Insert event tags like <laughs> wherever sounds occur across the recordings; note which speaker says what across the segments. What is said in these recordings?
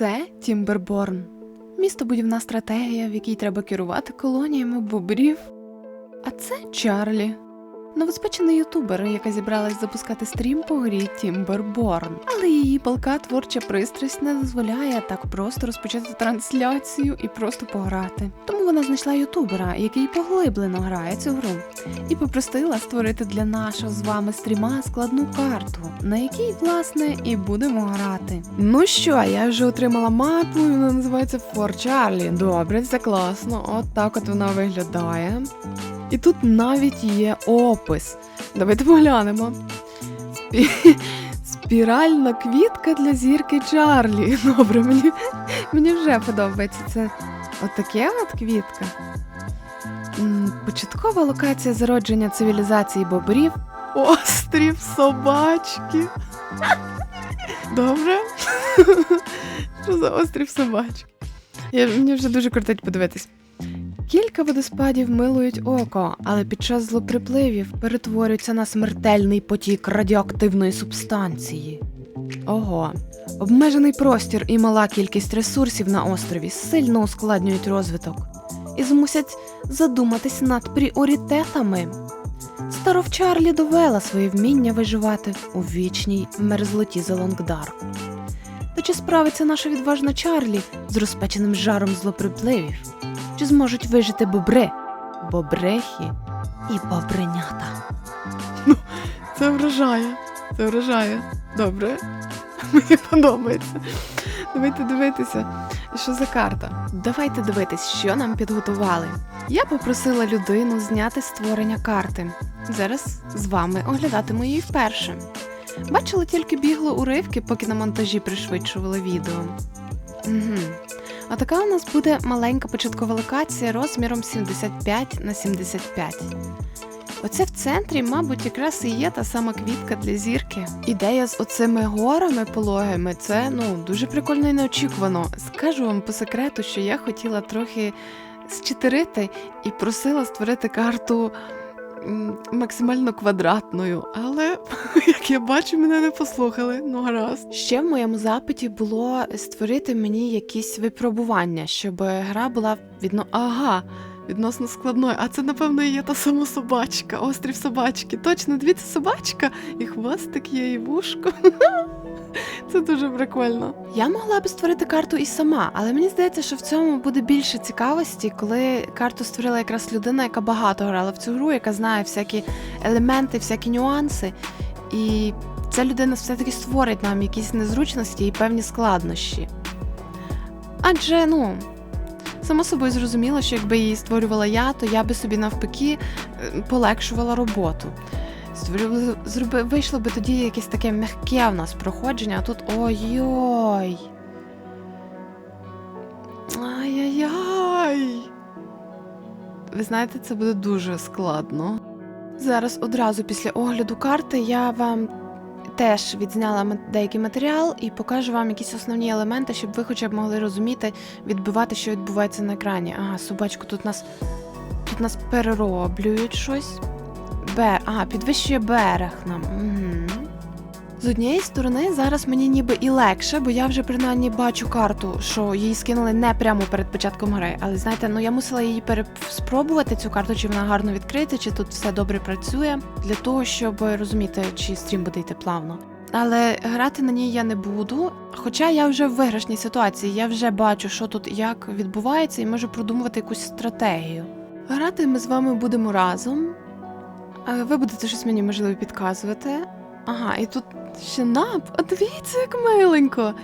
Speaker 1: Це Тімберборн. Містобудівна стратегія, в якій треба керувати колоніями бобрів. А це Чарлі. Новоспечений ютубер, яка зібралась запускати стрім по грі Тімберборн. Але її палка творча пристрасть не дозволяє так просто розпочати трансляцію і просто пограти. Тому вона знайшла ютубера, який поглиблено грає цю гру, і попросила створити для нашого з вами стріма складну карту, на якій, власне, і будемо грати. Ну що, я вже отримала мапу, і вона називається For Charlie. Добре, це класно. От так от вона виглядає. І тут навіть є опис. Давайте поглянемо. Спіральна квітка для зірки Чарлі. <laughs> Добре, мені, мені вже подобається це. Отаке от квітка. Початкова локація зародження цивілізації бобрів. Острів собачки. <laughs> Добре. <laughs> Що за острів собачки? Я, мені вже дуже кортить подивитись. Кілька водоспадів милують око, але під час злоприпливів перетворюються на смертельний потік радіоактивної субстанції. Ого, обмежений простір і мала кількість ресурсів на острові сильно ускладнюють розвиток і змусять задуматись над пріоритетами. Старов Чарлі довела своє вміння виживати у вічній мерзлоті Зелонгдар. Та чи справиться наша відважна Чарлі з розпеченим жаром злоприпливів? Чи зможуть вижити бобри, бобрехи і бобренята? Ну, це вражає. Це вражає. Добре. <laughs> Мені подобається. Давайте дивитися, що за карта. Давайте дивитись, що нам підготували. Я попросила людину зняти створення карти. Зараз з вами оглядатиму її вперше. Бачила тільки бігло уривки, поки на монтажі пришвидшували відео. Угу. А така у нас буде маленька початкова локація розміром 75 на 75. Оце в центрі, мабуть, якраз і є та сама квітка для зірки. Ідея з оцими горами пологими це ну дуже прикольно і неочікувано. Скажу вам по секрету, що я хотіла трохи зчитерити і просила створити карту максимально квадратною, але <laughs> як я бачу, мене не послухали. Ну гаразд. Ще в моєму запиті було створити мені якісь випробування, щоб гра була відно. Ага. Відносно складною, а це, напевно, є та сама собачка, острів собачки. Точно, дивіться, собачка, і хвостик є, і вушко. <laughs> Це дуже прикольно. Я могла би створити карту і сама, але мені здається, що в цьому буде більше цікавості, коли карту створила якраз людина, яка багато грала в цю гру, яка знає всякі елементи, всякі нюанси. І ця людина все-таки створить нам якісь незручності і певні складнощі. Адже, ну, само собою зрозуміло, що якби її створювала я, то я би собі навпаки е, полегшувала роботу. Зроби, вийшло би тоді якесь таке м'яке в нас проходження, а тут ой-ой. Ай-яй-яй. Ви знаєте, це буде дуже складно. Зараз одразу після огляду карти я вам теж відзняла деякий матеріал і покажу вам якісь основні елементи, щоб ви хоча б могли розуміти, відбивати, що відбувається на екрані. Ага, собачку, тут нас тут нас перероблюють щось. Бе, ага, підвищує берег нам. Угу. З однієї сторони, зараз мені ніби і легше, бо я вже принаймні бачу карту, що її скинули не прямо перед початком гри. Але знаєте, ну я мусила її переспробувати цю карту, чи вона гарно відкрита, чи тут все добре працює, для того, щоб розуміти, чи стрім буде йти плавно. Але грати на ній я не буду. Хоча я вже в виграшній ситуації, я вже бачу, що тут як відбувається, і можу продумувати якусь стратегію. Грати ми з вами будемо разом. Ви будете щось мені можливо підказувати. Ага, і тут ще нап. А дивіться, як миленько.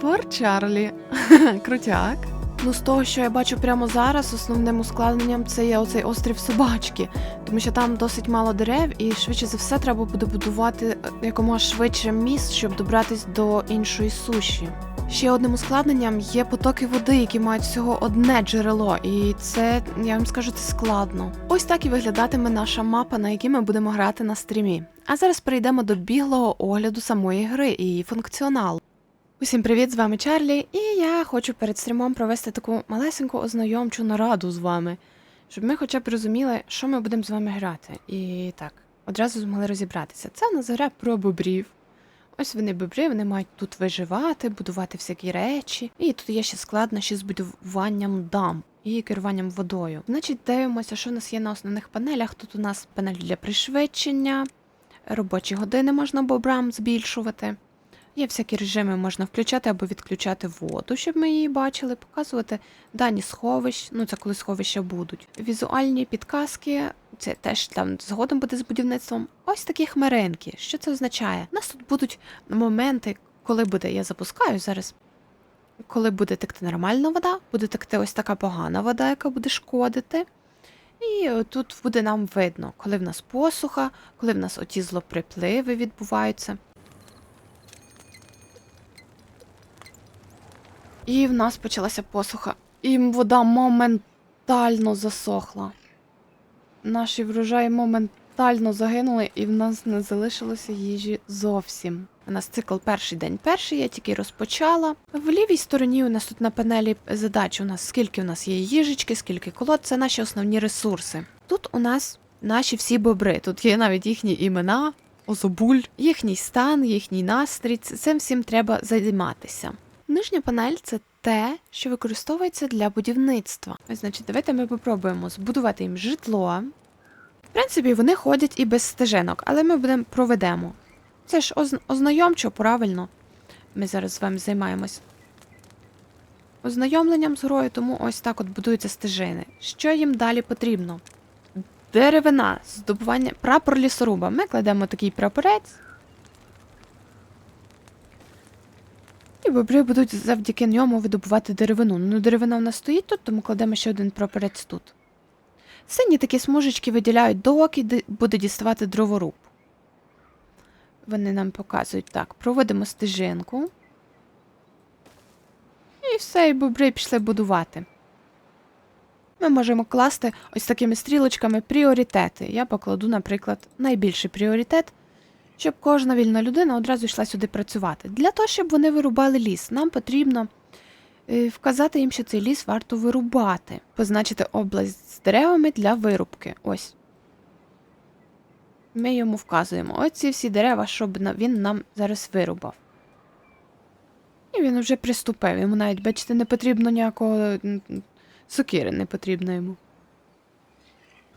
Speaker 1: Фор Чарлі. <laughs> Крутяк. Ну, з того, що я бачу прямо зараз, основним ускладненням це є оцей острів собачки, тому що там досить мало дерев, і швидше за все треба буде будувати е, якомога швидше міст, щоб добратись до іншої суші. Ще одним ускладненням є потоки води, які мають всього одне джерело, і це, я вам скажу, це складно. Ось так і виглядатиме наша мапа, на якій ми будемо грати на стрімі. А зараз перейдемо до біглого огляду самої гри і її функціоналу. Усім привіт, з вами Чарлі, і я хочу перед стрімом провести таку малесеньку ознайомчу нараду з вами, щоб ми хоча б розуміли, що ми будемо з вами грати. І так, одразу змогли розібратися. Це в нас гра про бобрів. Ось вони бобри, вони мають тут виживати, будувати всякі речі. І тут є ще складнощі з будуванням дам і керуванням водою. Значить, дивимося, що в нас є на основних панелях. Тут у нас панель для пришвидшення, робочі години можна бобрам збільшувати. Є всякі режими, можна включати або відключати воду, щоб ми її бачили, показувати дані сховищ, ну це коли сховища будуть. Візуальні підказки, це теж там згодом буде з будівництвом. Ось такі хмаринки. Що це означає? У нас тут будуть моменти, коли буде, я запускаю зараз. Коли буде текти нормальна вода, буде текти ось така погана вода, яка буде шкодити. І тут буде нам видно, коли в нас посуха, коли в нас оті злоприпливи відбуваються. І в нас почалася посуха. І вода моментально засохла. Наші врожаї моментально загинули, і в нас не залишилося їжі зовсім. У нас цикл перший день перший, я тільки розпочала. В лівій стороні у нас тут на панелі задач у нас скільки у нас є їжечки, скільки колод, це наші основні ресурси. Тут у нас наші всі бобри. Тут є навіть їхні імена, озобуль, їхній стан, їхній настрій. Цим всім треба займатися. Нижня панель це те, що використовується для будівництва. Значить, давайте ми попробуємо збудувати їм житло. В принципі, вони ходять і без стежинок, але ми будемо проведемо. Це ж оз- ознайомчо, правильно. Ми зараз з вами займаємось ознайомленням з грою, тому ось так от будуються стежини. Що їм далі потрібно? Деревина, здобування, прапор лісоруба. Ми кладемо такий прапорець. І бобри будуть завдяки ньому видобувати деревину. Ну, деревина в нас стоїть тут, тому кладемо ще один прапорець тут. Сині такі смужечки виділяють, доки буде діставати дроворуб. Вони нам показують так, проводимо стежинку. І все, і бобри пішли будувати. Ми можемо класти ось такими стрілочками пріоритети. Я покладу, наприклад, найбільший пріоритет, щоб кожна вільна людина одразу йшла сюди працювати. Для того, щоб вони вирубали ліс, нам потрібно е, вказати їм, що цей ліс варто вирубати, позначити область з деревами для вирубки. Ось. Ми йому вказуємо оці всі дерева, щоб він нам зараз вирубав. І він вже приступив. Йому навіть, бачите, не потрібно ніякого сокири, не потрібно йому.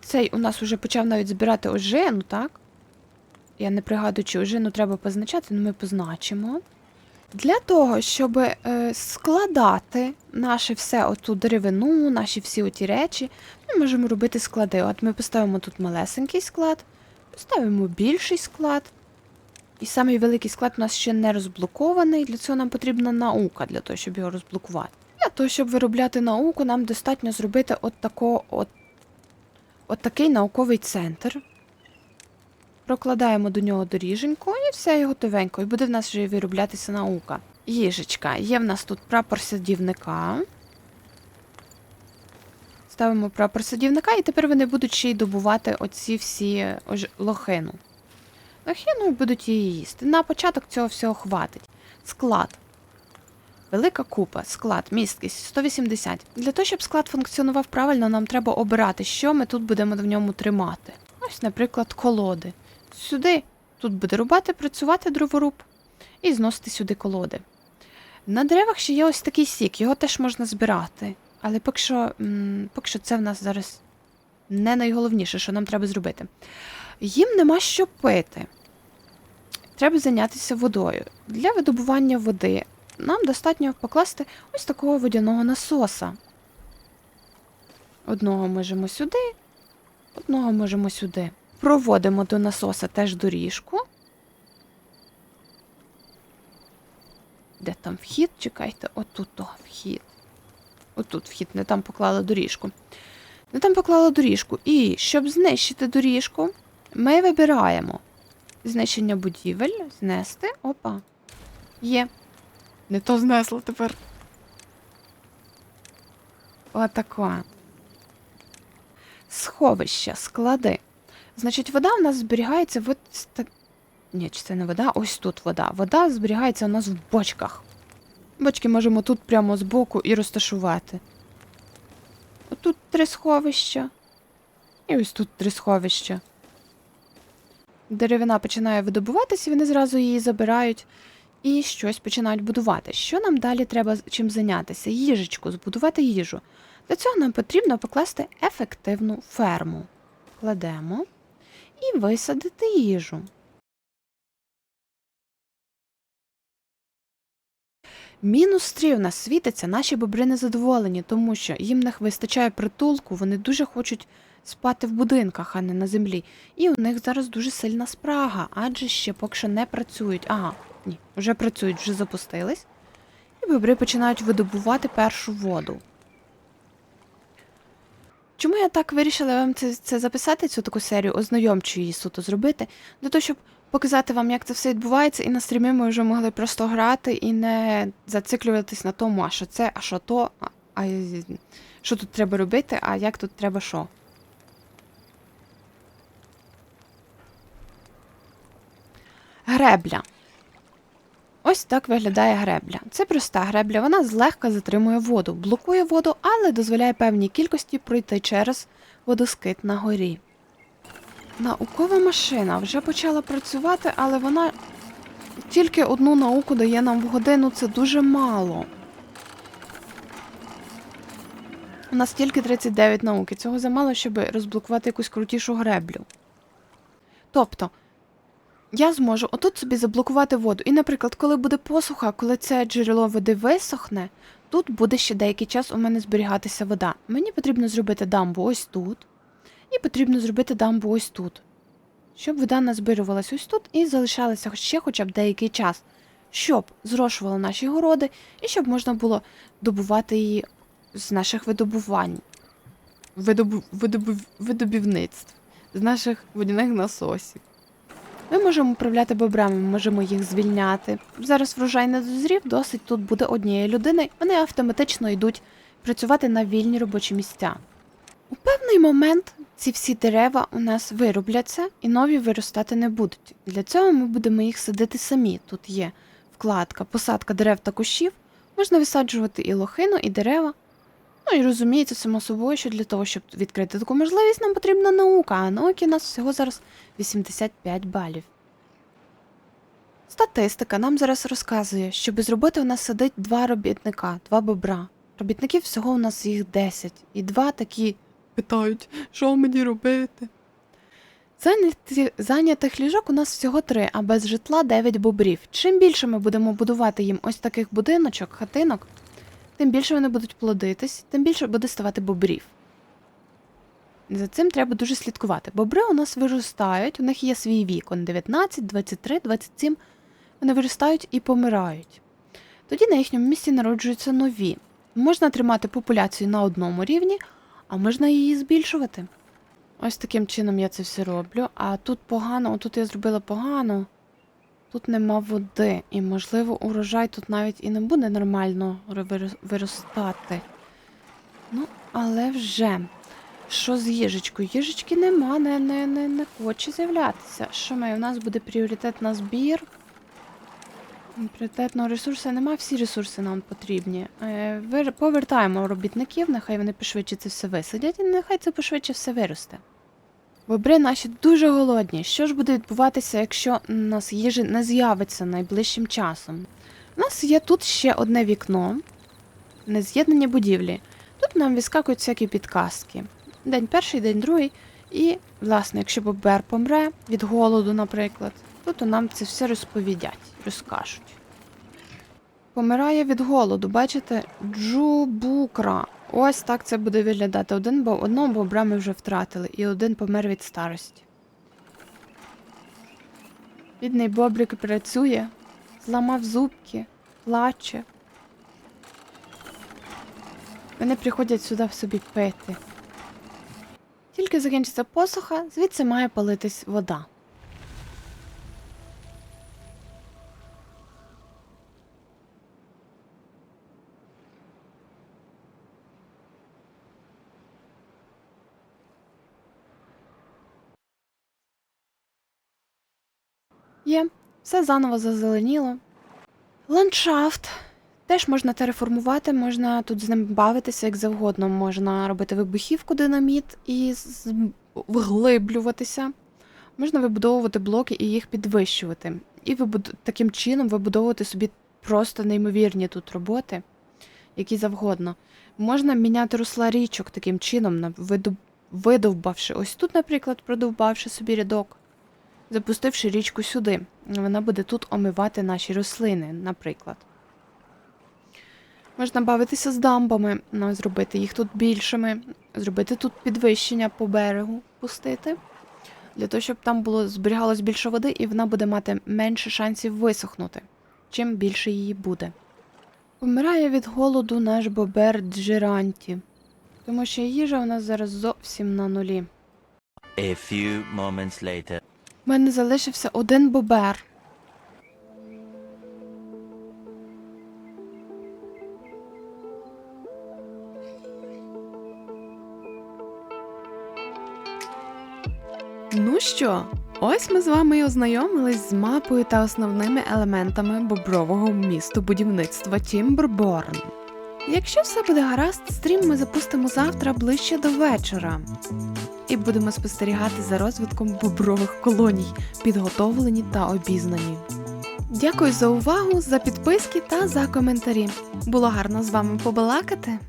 Speaker 1: Цей у нас вже почав навіть збирати ожину, так? Я не пригадую, чи ожину треба позначати, але ми позначимо. Для того, щоб е, складати наше все оту деревину, наші всі оті речі, ми можемо робити склади. От ми поставимо тут малесенький склад, поставимо більший склад. І самий великий склад у нас ще не розблокований. Для цього нам потрібна наука, для того, щоб його розблокувати. Для того, щоб виробляти науку, нам достатньо зробити от, тако, от, от такий науковий центр. Прокладаємо до нього доріженьку і все і готовенько. І буде в нас вже вироблятися наука. Їжечка. Є в нас тут прапор садівника. Ставимо прапор садівника, і тепер вони будуть ще й добувати оці всі лохину. Лохину і будуть її їсти. На початок цього всього хватить. Склад. Велика купа, склад, місткість 180. Для того, щоб склад функціонував правильно, нам треба обирати, що ми тут будемо в ньому тримати. Ось, наприклад, колоди. Сюди тут буде рубати, працювати дроворуб і зносити сюди колоди. На деревах ще є ось такий сік, його теж можна збирати. Але поки що, поки що це в нас зараз не найголовніше, що нам треба зробити. Їм нема що пити. Треба зайнятися водою. Для видобування води нам достатньо покласти ось такого водяного насоса. Одного можемо сюди, одного можемо сюди. Проводимо до насоса теж доріжку. Де там вхід? Чекайте, отут о, вхід. Отут вхід, не там поклала доріжку. Не там поклала доріжку. І щоб знищити доріжку, ми вибираємо знищення будівель, знести. Опа. Є. Не то знесло тепер. Отака. Сховища, склади. Значить, вода у нас зберігається в. Ні, чи це не вода? Ось тут вода. Вода зберігається у нас в бочках. Бочки можемо тут прямо збоку і розташувати. Отут три сховища. І ось тут три сховища. деревина починає видобуватися, вони зразу її забирають і щось починають будувати. Що нам далі треба чим зайнятися? Їжечку, збудувати їжу. Для цього нам потрібно покласти ефективну ферму. Кладемо і висадити їжу. Мінус 3 у нас світиться, наші бобри незадоволені, тому що їм не вистачає притулку, вони дуже хочуть спати в будинках, а не на землі. І у них зараз дуже сильна спрага, адже ще поки що не працюють. Ага, ні, вже працюють, вже запустились. І бобри починають видобувати першу воду. Чому я так вирішила вам це, це записати, цю таку серію, ознайомчу її суто зробити? Для того, щоб показати вам, як це все відбувається, і на стрімі ми вже могли просто грати і не зациклюватись на тому, а що це, а що то, а, а що тут треба робити, а як тут треба що. Гребля. Ось так виглядає гребля. Це проста гребля, вона злегка затримує воду, блокує воду, але дозволяє певній кількості пройти через водоскит на горі. Наукова машина вже почала працювати, але вона тільки одну науку дає нам в годину, це дуже мало. У нас тільки 39 науки. Цього замало, щоб розблокувати якусь крутішу греблю. Тобто, я зможу отут собі заблокувати воду. І, наприклад, коли буде посуха, коли це джерело води висохне, тут буде ще деякий час у мене зберігатися вода. Мені потрібно зробити дамбу ось тут. І потрібно зробити дамбу ось тут. Щоб вода назбирювалась ось тут і залишалася ще хоча б деякий час, щоб зрошували наші городи і щоб можна було добувати її з наших видобувань, видобу, видобу, видобівництв, з наших водяних насосів. Ми можемо управляти бобрами, можемо їх звільняти. Зараз врожай не дозрів, досить тут буде однієї людини, вони автоматично йдуть працювати на вільні робочі місця. У певний момент ці всі дерева у нас виробляться і нові виростати не будуть. Для цього ми будемо їх садити самі. Тут є вкладка, посадка дерев та кущів. Можна висаджувати і лохину, і дерева. Ну і розуміється, само собою, що для того, щоб відкрити таку можливість, нам потрібна наука, а науки у нас всього зараз 85 балів. Статистика нам зараз розказує, що без роботи у нас сидить два робітника, два бобра. Робітників всього у нас їх 10, і два такі питають, що мені робити. Зайнятих ліжок у нас всього три, а без житла 9 бобрів. Чим більше ми будемо будувати їм ось таких будиночок, хатинок, тим більше вони будуть плодитись, тим більше буде ставати бобрів. За цим треба дуже слідкувати. Бобри у нас виростають, у них є свій вік, он 19, 23, 27. Вони виростають і помирають. Тоді на їхньому місці народжуються нові. Можна тримати популяцію на одному рівні, а можна її збільшувати. Ось таким чином я це все роблю. А тут погано, отут я зробила погано. Тут нема води, і, можливо, урожай тут навіть і не буде нормально виростати. Ну, але вже. Що з їжечкою? Їжечки нема, не, не, не, не хоче з'являтися. Що ми? У нас буде пріоритет на збір. Пріоритетного ресурсу нема, всі ресурси нам потрібні. Е, повертаємо робітників, нехай вони пошвидше це все висадять, і нехай це пошвидше все виросте. Бобри наші дуже голодні. Що ж буде відбуватися, якщо у нас їжі не з'явиться найближчим часом? У нас є тут ще одне вікно, нез'єднані будівлі. Тут нам відскакують всякі підказки. День перший, день другий. І, власне, якщо бобер помре від голоду, наприклад, то нам це все розповідять, розкажуть. Помирає від голоду, бачите, джубукра. Ось так це буде виглядати. Один бо одного бобра ми вже втратили, і один помер від старості. Бідний бобрик працює, зламав зубки, плаче. Вони приходять сюди в собі пити. Тільки закінчиться посуха, звідси має палитись вода. Все заново зазеленіло. Ландшафт. Теж можна тереформувати, можна тут з ним бавитися як завгодно. Можна робити вибухівку динаміт і вглиблюватися. Можна вибудовувати блоки і їх підвищувати. І вибуд... таким чином вибудовувати собі просто неймовірні тут роботи, які завгодно. Можна міняти русла річок таким чином, видовбавши ось тут, наприклад, продовбавши собі рядок, запустивши річку сюди. Вона буде тут омивати наші рослини, наприклад. Можна бавитися з дамбами, ну, зробити їх тут більшими, зробити тут підвищення по берегу, пустити, для того, щоб там було зберігалось більше води, і вона буде мати менше шансів висохнути, чим більше її буде. Помирає від голоду наш бобер Джеранті, тому що їжа у нас зараз зовсім на нулі.
Speaker 2: A few moments later.
Speaker 1: У мене залишився один бобер. Ну що, ось ми з вами і ознайомились з мапою та основними елементами бобрового місту будівництва Тімберборн. Якщо все буде гаразд, стрім ми запустимо завтра ближче до вечора. І будемо спостерігати за розвитком бобрових колоній, підготовлені та обізнані. Дякую за увагу, за підписки та за коментарі. Було гарно з вами побалакати.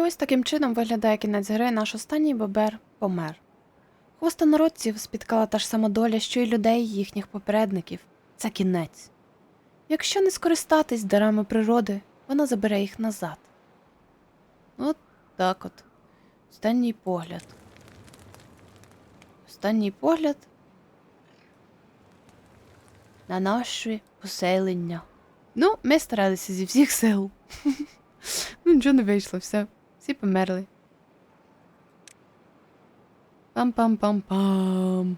Speaker 1: І ось таким чином виглядає кінець гри. Наш останній бобер помер. Хвостонародців спіткала та ж сама доля, що й людей їхніх попередників. Це кінець. Якщо не скористатись дарами природи, вона забере їх назад. От так от. Останній погляд. Останній погляд на наші поселення. Ну, ми старалися зі всіх сил. <laughs> Ну, нічого не вийшло, все. Всі померли. Пам-пам-пам-пам.